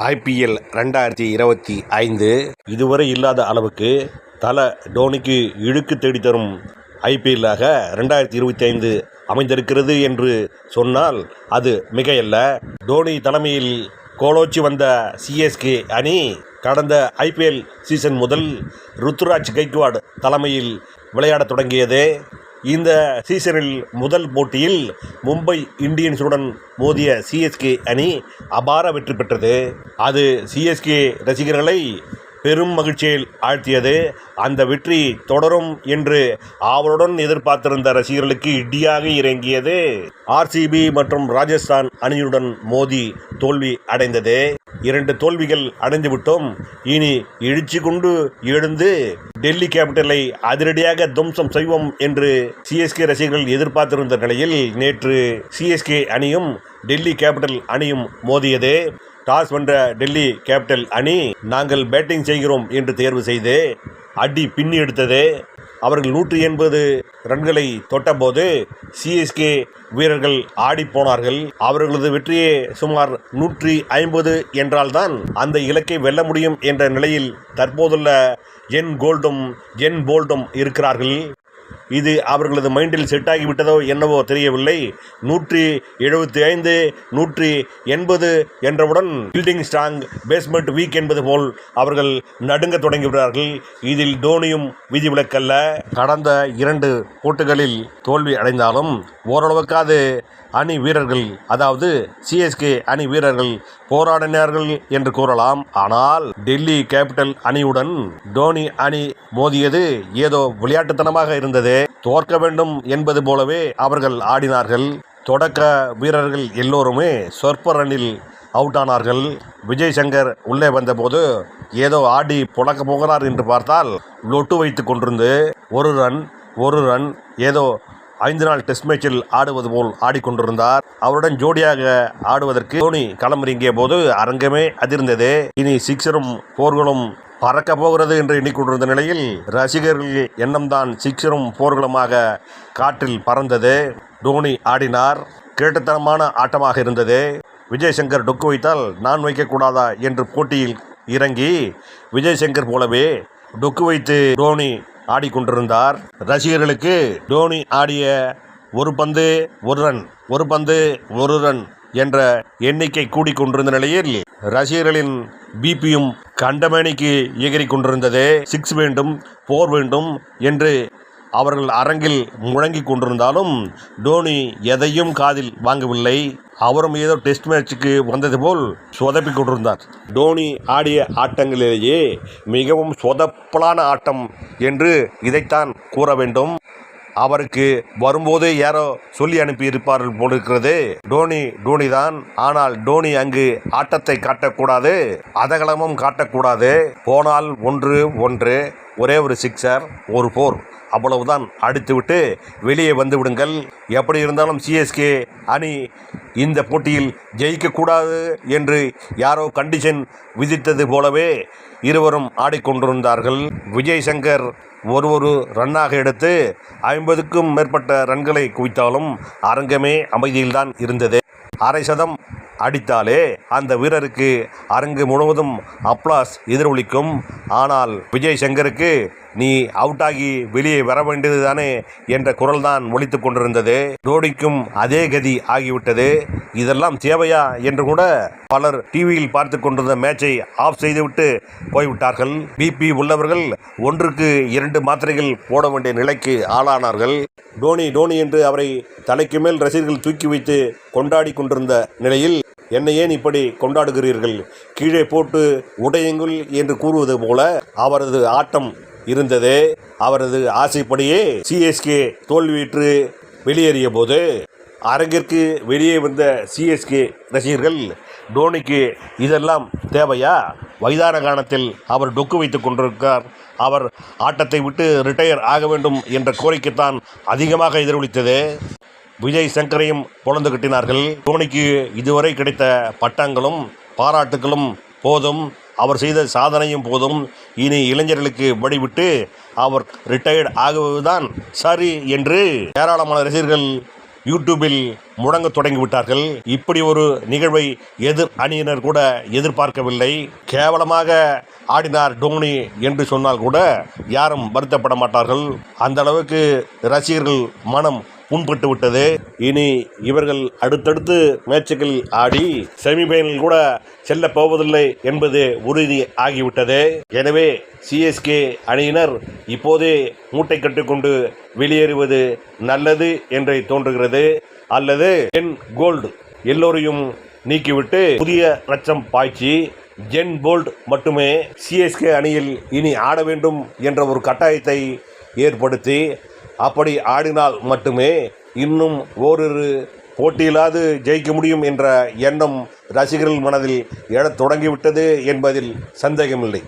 IPL ரெண்டாயிரத்தி இருபத்தி ஐந்து இதுவரை இல்லாத அளவுக்கு தல டோனிக்கு இழுக்கு தேடித்தரும் தரும் ஐபிஎல்லாக ரெண்டாயிரத்தி இருபத்தி ஐந்து அமைந்திருக்கிறது என்று சொன்னால் அது மிகையல்ல. டோனி தலைமையில் கோலோச்சி வந்த சிஎஸ்கே அணி கடந்த ஐபிஎல் சீசன் முதல் ருத்துராஜ் கைக்வாட் தலைமையில் விளையாடத் தொடங்கியது இந்த சீசனில் முதல் போட்டியில் மும்பை இந்தியன்ஸுடன் மோதிய சிஎஸ்கே அணி அபார வெற்றி பெற்றது. அது சிஎஸ்கே ரசிகர்களை பெரும் மகிழ்ச்சியில் ஆழ்த்தியது. அந்த வெற்றி தொடரும் என்று ஆவலுடன் எதிர்பார்த்திருந்த ரசிகர்களுக்கு இடியாக இறங்கியது. ஆர்சிபி மற்றும் ராஜஸ்தான் அணியுடன் மோதி தோல்வி அடைந்தது. இரண்டு தோல்விகள் அடைந்து விட்டோம் இனி இழுச்சி கொண்டு எழுந்து டெல்லி கேபிட்டலை அதிரடியாக துவம்சம் செய்வோம் என்று சிஎஸ்கே ரசிகர்கள் எதிர்பார்த்திருந்த நிலையில் நேற்று சிஎஸ்கே அணியும் டெல்லி கேபிட்டல் அணியும் மோதியது. டாஸ் வென்ற டெல்லி கேபிட்டல் அணி நாங்கள் பேட்டிங் செய்கிறோம் என்று தேர்வு செய்து அடி பின்னி எடுத்தது. அவர்கள் நூற்றி எண்பது ரன்களை தொட்டபோது சிஎஸ்கே வீரர்கள் ஆடிப்போனார்கள் அவர்களது வெற்றியே சுமார் நூற்றி ஐம்பது என்றால்தான் அந்த இலக்கை வெல்ல முடியும் என்ற நிலையில் தற்போதுள்ள ஜென் கோல்டும் ஜென் போல்டும் இருக்கிறார்கள். இது அவர்களது மைண்டில் செட் ஆகிவிட்டதோ என்னவோ தெரியவில்லை. நூற்றி எழுபத்தி ஐந்து நூற்றி எண்பது என்றவுடன் பில்டிங் ஸ்ட்ராங் பேஸ்மெண்ட் வீக் என்பது போல் அவர்கள் நடுங்க தொடங்கிவிட்டார்கள் இதில் டோனியும் விதிவிலக்கல்ல. கடந்த இரண்டு போட்டிகளில் தோல்வி அடைந்தாலும் ஓரளவுக்காவது அணி வீரர்கள் அதாவது சிஎஸ்கே அணி வீரர்கள் போராடினார்கள் என்று கூறலாம். ஆனால் டெல்லி கேபிட்டல் அணியுடன் டோனி அணி மோதியது ஏதோ விளையாட்டுத்தனமாக இருந்தது. தோற்க வேண்டும் என்பது போலவே அவர்கள் ஆடினார்கள். தொடக்க வீரர்கள் எல்லோருமே சொற்ப ரன்னில் அவுட் ஆனார்கள். விஜய் சங்கர் உள்ளே வந்தபோது ஏதோ ஆடி புழக்க போகிறார் என்று பார்த்தால் லொட்டு வைத்து கொண்டிருந்து ஒரு ரன் ஒரு ரன் ஏதோ ஐந்து நாள் டெஸ்ட் மேட்சில் ஆடுவது போல் ஆடிக்கொண்டிருந்தார். அவருடன் ஜோடியாக ஆடுவதற்கு தோனி களமிறங்கிய போது அரங்கமே அதிர்ந்தது. இனி சிக்ஸரும் போர்களும் பறக்க போகிறது என்று எண்ணிக்கொண்டிருந்த நிலையில் ரசிகர்கள் எண்ணம்தான் சிக்ஸரும் போர்களுமாக காற்றில் பறந்தது. டோனி ஆடினார். கேட்டுத்தனமான ஆட்டமாக இருந்தது. விஜய் சங்கர் டொக்கு வைத்தால் நான் வைக்கக்கூடாதா என்று போட்டியில் இறங்கி விஜய் சங்கர் போலவே டொக்கு வைத்து டோனி ஆடிக்கொண்டிருந்தார். ரசிகர்களுக்கு டோனி ஆடிய ஒரு பந்து ஒரு ரன் ஒரு பந்து ஒரு ரன் என்ற எண்ணிக்கை கூடிக்கொண்டிருந்த நிலையில் ரசிகர்களின் பிபியும் கண்டமேனிக்கு எகிரிக் கொண்டிருந்தது. சிக்ஸ் வேண்டும் போர் வேண்டும் என்று அவர்கள் அரங்கில் முழங்கிக் கொண்டிருந்தாலும் டோனி எதையும் காதில் வாங்கவில்லை. அவரும் ஏதோ டெஸ்ட் மேட்சுக்கு வந்தது போல் சொதப்பிக் கொண்டிருந்தார். டோனி ஆடிய ஆட்டங்களிலேயே மிகவும் சொதப்பலான ஆட்டம் என்று இதைத்தான் கூற வேண்டும். அவருக்கு வரும்போது யாரோ சொல்லி அனுப்பியிருப்பார்கள் போலிருக்கிறது. டோனி டோனி தான் ஆனால் டோனி அங்கு ஆட்டத்தை காட்டக்கூடாது. அதகலமும் காட்டக்கூடாது. போனால் ஒன்று ஒன்று. ஒரே ஒரு சிக்ஸர் ஒரு போர் அவ்வளவுதான். அடித்துவிட்டு வெளியே வந்து விடுங்கள். எப்படி இருந்தாலும் சிஎஸ்கே அணி இந்த போட்டியில் ஜெயிக்கக்கூடாது என்று யாரோ கண்டிஷன் விதித்தது போலவே இருவரும் ஆடிக்கொண்டிருந்தார்கள். விஜய் சங்கர் ஒரு ஒரு ரன்னாக எடுத்து ஐம்பதுக்கும் மேற்பட்ட ரன்களை குவித்தாலும் அரங்கமே அமைதியில்தான் இருந்தது. அரை சதம் அடித்தாலே அந்த வீரருக்கு அரங்கு முழுவதும் அப்ளாஸ் எதிரொலிக்கும். ஆனால் விஜய் சங்கருக்கு நீ அவுட் ஆகி வெளியே வர வேண்டியது தானே என்ற குரல் தான் கொண்டிருந்தது. டோனிக்கும் அதே கதி ஆகிவிட்டது. இதெல்லாம் தேவையா என்று கூட பலர் டிவியில் பார்த்து கொண்டிருந்த மேட்சை ஆஃப் செய்துவிட்டு போய்விட்டார்கள். பிபி உள்ளவர்கள் ஒன்றுக்கு இரண்டு மாத்திரைகள் போட வேண்டிய நிலைக்கு ஆளானார்கள். டோனி டோனி என்று அவரை தலைக்கு மேல் ரசிகர்கள் தூக்கி வைத்து கொண்டாடி கொண்டிருந்த நிலையில் என்னை ஏன் இப்படி கொண்டாடுகிறீர்கள்? கீழே போட்டு உடையுங்கள் என்று கூறுவது போல அவரது ஆட்டம் இருந்தது. அவரது ஆசைப்படியே சிஎஸ்கே தோல்வியுற்று வெளியேறிய போது அரங்கிற்கு வெளியே வந்த சிஎஸ்கே ரசிகர்கள் டோனிக்கு இதெல்லாம் தேவையா? வயதான காலத்தில் அவர் டொக்கு வைத்துக் கொண்டிருக்கார். அவர் ஆட்டத்தை விட்டு ரிட்டையர் ஆக வேண்டும் என்ற கோரிக்கைத்தான் அதிகமாக எதிரொலித்தது. விஜய் சங்கரையும் பொழந்து கட்டினார்கள். தோனிக்கு இதுவரை கிடைத்த பட்டங்களும் பாராட்டுகளும் போதும். அவர் செய்த சாதனையும் போதும். இனி இளைஞர்களுக்கு வழிவிட்டு அவர் ரிட்டையர்ட் ஆகுவதுதான் சரி என்று ஏராளமான ரசிகர்கள் யூடியூபில் முடங்க தொடங்கிவிட்டார்கள். இப்படி ஒரு நிகழ்வை எதிர் அணியினர் கூட எதிர்பார்க்கவில்லை. கேவலமாக ஆடினார் டோனி என்று சொன்னால் கூட யாரும் வருத்தப்பட மாட்டார்கள். அந்த அளவுக்கு ரசிகர்கள் மனம் புண்பட்டு விட்டது. இனி இவர்கள் அடுத்தடுத்து மேட்சுகள் ஆடி செமிஃபைனல் கூட செல்ல போவதில்லை என்பது உறுதி ஆகிவிட்டது. எனவே சிஎஸ்கே அணியினர் இப்போதே மூட்டை கட்டிக்கொண்டு வெளியேறுவது நல்லது என்றே தோன்றுகிறது. அல்லது என் கோல்டு எல்லோரையும் நீக்கிவிட்டு புதிய ரச்சம் பாய்ச்சி ஜென் போல்ட் மட்டுமே சிஎஸ்கே அணியில் இனி ஆட வேண்டும் என்ற ஒரு கட்டாயத்தை ஏற்படுத்தி அப்படி ஆடினால் மட்டுமே இன்னும் ஓரிரு போட்டியிலாது ஜெயிக்க முடியும் என்ற எண்ணம் ரசிகர்கள் மனதில் எழத் தொடங்கிவிட்டது என்பதில் சந்தேகமில்லை.